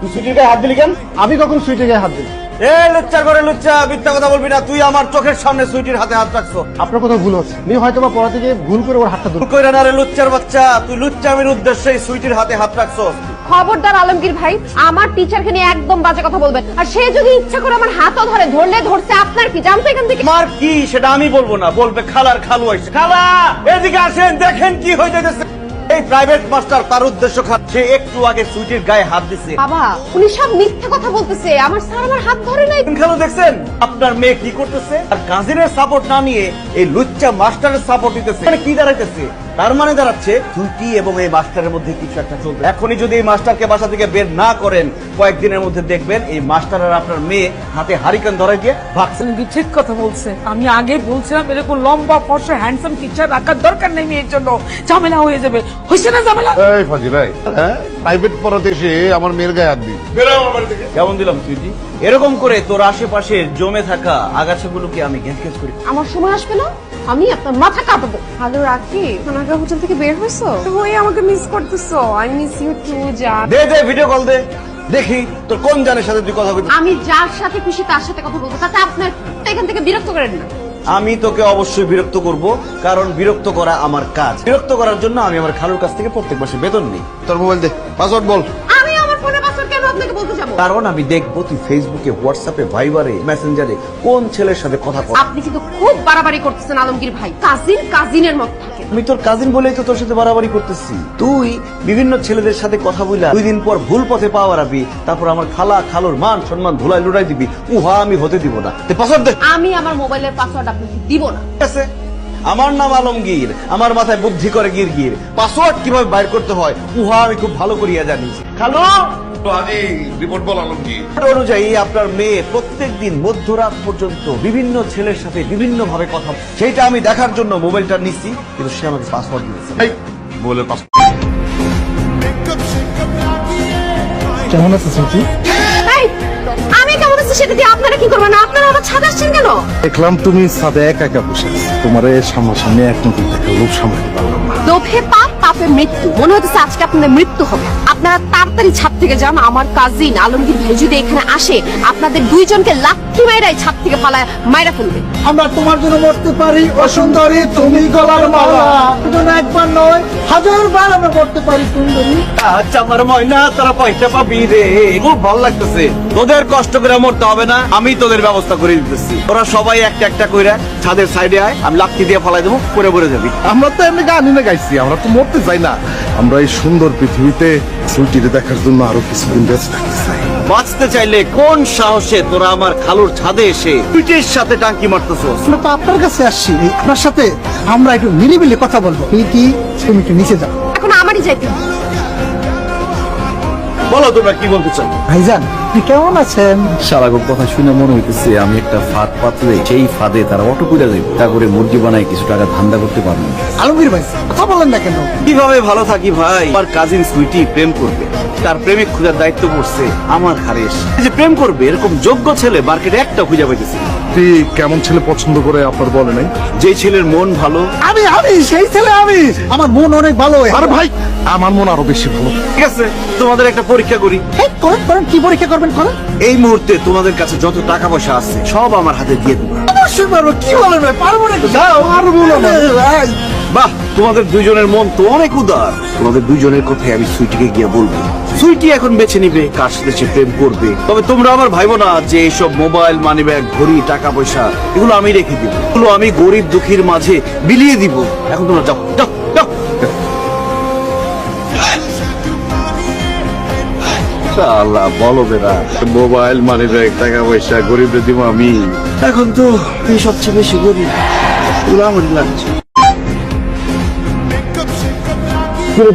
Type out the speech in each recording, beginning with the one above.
তুই সুইটির গায়ে হাত দিলি কেন? আমি কখন সুইটে গায়ে হাত দিই এ লুচ্চার করে লুচ্চা মিথ্যা কথা বলবি না। তুই আমার চোখের সামনে সুইটির হাতে হাত রাখছো। আপনার কোথাও ভুল হচ্ছে। আমি হয়তো বা পড়া থেকে ভুল করে ওর হাতটা ধরবো কইরা না রে লুচ্চার বাচ্চা তুই লুচ্চামির উদ্দেশ্যে সুইটির হাতে হাত রাখছো। খবরদার আলমগীর ভাই আমার টিচারকে নিয়ে একদম বাজে কথা বলবেন। আর সে যদি ইচ্ছা করে আমার হাতও ধরে ধরলে ধরছে আপনার কি? জানতো এখান থেকে? আমার কি সেটা আমি বলব না। বলবে খালার খালু আইছে খালা এদিকে আসেন দেখেন কি হয়ে যাইতেছে। এই প্রাইভেট মাস্টার তার উদ্দেশ্য সে একটু আগে সুইটির গায়ে হাত দিছে। বাবা উনি সব মিথ্যা কথা বলতেছে। আমার স্যার আমার হাত ধরে নাই। খালু দেখছেন? আপনার মেয়ে কি করতেছে? আর কাজিনের সাপোর্ট না নিয়ে এই লুচ্চা মাস্টারের সাপোর্ট দিতেছে। মানে কি দাঁড়াইতেছে? তার মানে দাঁড়াচ্ছে সুইটি এবং এই মাস্টারের মধ্যে কিছু একটা চলবে। এখনই যদি এই মাস্টারকে বাসা থেকে বের না করেন কয়েকদিনের মধ্যে দেখবেন এই মাস্টার আর আপনার মেয়ে হাতে হারিকেন ধরে দিয়ে ভাগছে। তুমি ঠিক কথা বলছে। আমি আগে বলছিলাম এরকম লম্বা ফর্সা হ্যান্ডসাম টিচার রাখার দরকার নেই মেয়ের জন্য। ঝামেলা হয়ে যাবে। হয়েছে না ঝামেলা? এই ফাজি ভাই হ্যাঁ? প্রাইভেট পড়াতে এসে আমার মেয়ের গায়ে হাত দিই কেমন দিলাম সুইটি এরকম করে তোর আশেপাশে জমে থাকা আগাছাগুলোকে আমি করি। আমার সময় আসবে না? আমি আপনার মাথা কাটবো হ্যালো রাখি। সোনাগা হোটেল থেকে বের আমাকে মিস করতেছো। আই মিস ইউ টু জান দে দে ভিডিও কল দে। দেখি তোর কোন জানের সাথে তুই কথা বলছিস আমি যার সাথে খুশি তার সাথে কথা বলব। তাতে আপনার এখান থেকে বিরক্ত করেন না। আমি তোকে অবশ্যই বিরক্ত করব কারণ বিরক্ত করা আমার কাজ। বিরক্ত করার জন্য আমি আমার খালুর কাছ থেকে প্রত্যেক মাসে বেতন নিই। তোর মোবাইল দে পাসওয়ার্ড বল। আমি আমার ফোনে পাসওয়ার্ড কেন আপনাকে বলতে যাব? কারণ আমি দেখব তুই ফেসবুকে হোয়াটসঅ্যাপে ভাইবারে মেসেঞ্জারে কোন ছেলের সাথে কথা বল। আপনি কিন্তু খুব বাড়াবাড়ি করতেছেন আলমগীর ভাই। কাজিন কাজিনের মত। আমি তোর কাজিন বলেই তো তোর সাথে বাড়াবাড়ি করতেছি। তুই বিভিন্ন ছেলেদের সাথে কথা বইলা দুই দিন পর ভুল পথে পাওয়া রাবি তারপর আমার খালা খালুর মান সম্মান ধুলাই লুড়াই দিবি উহা আমি হতে দিব না। পাসওয়ার্ড দে। আমি আমার মোবাইলের পাসওয়ার্ড আপনাকে দিব না। ঠিক আছে? আমার নাম আলমগীর আমার মাথায় বুদ্ধি করে গির গির পাসওয়ার্ড কীভাবে বাইর করতে হয় উহা আমি খুব ভালো করিয়া জানি। খালু! আজি রিপোর্ট বল আলমগীর অনুযায়ী আপনার মেয়ে প্রত্যেক দিন মধ্যরাত পর্যন্ত বিভিন্ন ছেলের সাথে বিভিন্ন ভাবে কথা সেইটা আমি দেখার জন্য মোবাইলটা নিচ্ছি কিন্তু সে আমাকে পাসওয়ার্ড দিয়েছে। বলে কেমন আছে সুইটি আমি কেমন আছি সেটা দিয়ে আপনারা কি করবেন? আপনারা আমার ছাদ আসছেন কেন? দেখলাম তুমি সাদে একা একা বসে তোমার সামনাসামনি এক নতুন দেখা লোক সামলাতে পারলাম না। লোভে পাপ? পাপে মৃত্যু। মনে হচ্ছে আজকে আপনাদের মৃত্যু হবে। আপনারা তাড়াতাড়ি ছাদ থেকে যান আমার কাজিন আলমগীর ভাই যদি এখানে আসে আপনাদের দুইজনকে লাথি মাইরাই ছাদ থেকে পালায় মাইরা ফেলবে। আমরা তোমার জন্য মরতে পারি ও সুন্দরী তুমি গলার মালা। একবার নয় হাজার বার আমরা করতে পারি সুন্দরী। আচ্ছা আমার ময়না তোরা পয়সা পাবি রে। খুব ভালো লাগতেছে। তোদের কষ্ট করে মরতে হবে না আমি তোদের ব্যবস্থা করে দিতেছি। ওরা সবাই একটা একটা কইরা ছাদের সাইডে আয় আমি লাঠি দিয়ে ফলাই দেবো পরে পরে যাবি। আমরা তো এমনি গানই না গাইছি আমরা তো মরতে চাই না আমরা এই সুন্দর পৃথিবীতে সুইটিরে দেখার জন্য আরও কিছুদিন বেঁচে থাকতে চাই। বাঁচতে চাইলে কোন সাহসে তোরা আমার খালুর ছাদে এসে পিঠের সাথে টাঙ্কি মারতেছস? আমরা তো আপনার কাছে আসছি আপনার সাথে আমরা একটু মিলিমিলি কথা বলব। কি তুমি একটু নিচে যাও। এখন আমারই যাইতে বলো তোমরা কি বলতে চাও? ভাইজান আপনি কেমন আছেন? সারাগর কথা শুনে মনে হইতেছে আমি একটা ফাঁদ পাতলে সেই ফাঁদে তারা অটো করে দেবে তা করে মুরগি বানায় কিছু টাকা ধান্দা করতে পারব আলমগীর ভাই কথা বলেন না কেন? কীভাবে ভালো থাকি ভাই? আমার কাজিন সুইটি প্রেম করবে। তার প্রেমিক খোঁজার দায়িত্ব পড়ছে আমার ঘাড়ে এই যে প্রেম করবে এরকম যোগ্য ছেলে মার্কেটে একটা খুঁজে পাইতেছি তুই কেমন ছেলে পছন্দ করে আপনার বলে নাই? যে ছেলের মন ভালো। আমি আমি সেই ছেলে আমি। আমার মন অনেক ভালো। আরে ভাই আমার মন আরও বেশি ভালো। ঠিক আছে তোমাদের একটা পরীক্ষা করি। এই, করেন করেন কি পরীক্ষা করবেন করেন? এই মুহূর্তে তোমাদের কাছে যত টাকা পয়সা আছে সব আমার হাতে দিয়ে দেবো। অবশ্যই পারব কি বলেন ভাই? পারব না পারব না। ভাই। বাহ তোমাদের দুইজনের মন তো অনেক উদার। তোমাদের দুইজনের কথাই আমি সুইটিকে গিয়ে বলব। সুইটি এখন বেছে নিবে কার সাথে সে প্রেম করবে। তবে তোমরা আমার ভাইবো না যে এইসব মোবাইল মানি ব্যাগ ঘড়ি টাকা পয়সা এগুলো আমি রেখে দিব। এগুলো আমি গরিব দুঃখীর মাঝে বিলিয়ে দিব। এখন তোমরা যাও যাও যাও। আল্লাহ বলো বেড়া মোবাইল মানি ব্যাগ টাকা পয়সা গরিবরে দিব আমি। এখন তো এই সবচেয়ে বেশি গরিব। লাগছে।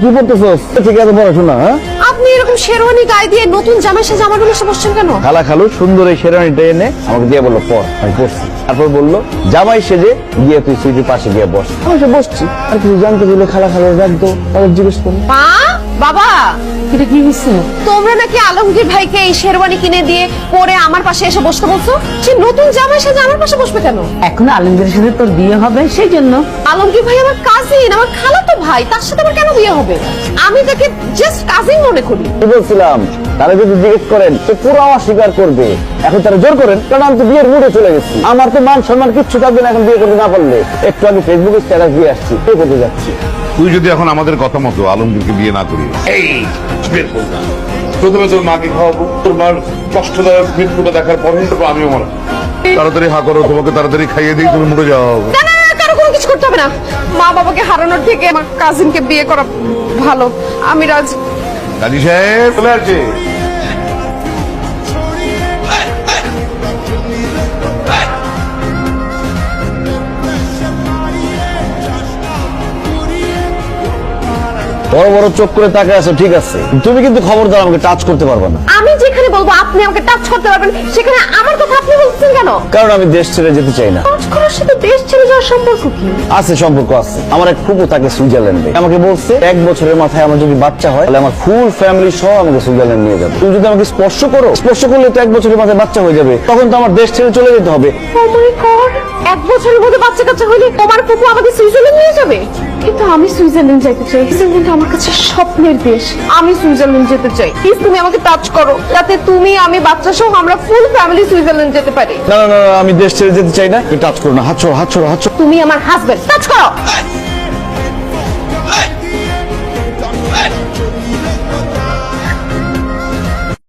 কি করতেছস ঠিক আছে পড়াশোনা হ্যাঁ? আপনি এরকম শেরওয়ানি গায়ে দিয়ে নতুন জামাই সাজে আমার রুমে এসে বসছেন কেন? খালা খালু সুন্দর এই শেরানিটা এনে আমাকে দিয়ে বলল পর আমি পড়ছি তারপর বলল জামাই সেজে গিয়ে তুই সুইটির পাশে গিয়ে বস। আমি সে বসছি। আর কিছু জানতে খালা খালু রাখতো তাদের জিজ্ঞেস করুন মা বাবা! এটা কি হয়েছে তোমরা নাকি আলমগীর ভাইকে এই শেরওয়ানি কিনে দিয়ে পরে আমার পাশে এসে বসতে বলছো? সে নতুন জামাই আমার পাশে বসবে কেন? এখন আলমগীরের সাথে তোর বিয়ে হবে সেই জন্য। আলমগীর ভাই আমার কাজিন আমার খালাতো ভাই তার সাথে আমার কেন বিয়ে হবে? আমি তাকে জাস্ট কাজিন মনে করি। কি বলছিলাম? তারা যদি জিজ্ঞেস করেন তো পুরো আমার স্বীকার করবে। এখন তারা জোর করেন কারণ আমি তো বিয়ের মুডে চলে গেছি। আমার তো মান সম্মান কিচ্ছু থাকবে না এখন বিয়ে করতে না পারলে। একটু আমি ফেসবুকে স্ট্যাটাস দিয়ে আসছি। বিয়ে করতে যাচ্ছি? তুই যদি এখন আমাদের কথা মতো আলমগীরকে বিয়ে না করি এই। প্রথমে তোর মাকে খাওয়াবো তোর মার কষ্টদায়ক মৃত্যুটা দেখার পরে তারপর আমিও মারা তাড়াতাড়ি হা করো তোমাকে তাড়াতাড়ি খাইয়ে দিই তুমি মরে না, কারও কোনো কিছু করতে হবে না। মা বাবাকে হারানোর থেকে আমার কাজিনকে বিয়ে করা ভালো। আমি রাজ। কাজী সাহেব? চলে আসছে। বড় বড় চোখ করে তাকে আছো ঠিক আছে। তুমি কিন্তু খবরদার আমাকে টাচ করতে পারবে না। আমি যেখানে বলব আপনি আমাকে টাচ করতে পারবেন সেখানে আমার কথা আপনি বলছেন কেন? কারণ আমি দেশ ছেড়ে যেতে চাই না। সাথে দেশ ছেড়ে যাওয়ার সম্পর্ক কি? আছে সম্পর্ক আছে। আমার এক ফুপু থাকে সুইজারল্যান্ডে। আমাকে বলছে এক বছরের মাথায় আমার যদি বাচ্চা হয় তাহলে আমার ফুল ফ্যামিলি সহ আমাকে সুইজারল্যান্ড নিয়ে যাবে। তুমি যদি আমাকে স্পর্শ করো স্পর্শ করলে তো এক বছরের মাথায় বাচ্চা হয়ে যাবে। তখন তো আমার দেশ ছেড়ে চলে যেতে হবে। Oh! এক বছরের মধ্যে বাচ্চা কাচ্চা হলে তোমার ফুপু আমাকে সুইজারল্যান্ড নিয়ে যাবে? কিন্তু আমি সুইজারল্যান্ড যাইতে চাই। সুইজারল্যান্ড আমার কাছে স্বপ্নের দেশ। আমি সুইজারল্যান্ড যেতে চাই। প্লিজ তুমি আমাকে টাচ করো। যাতে তুমি আমি বাচ্চা সহ আমরা ফুল ফ্যামিলি সুইজারল্যান্ড যেতে পারি। না না না আমি দেশ ছেড়ে যেতে চাই না। টাচ করো না। হাত ছড়ো হাত ছড়ো হাত ছড়ো তুমি আমার হাজবেন্ড টাচ করো।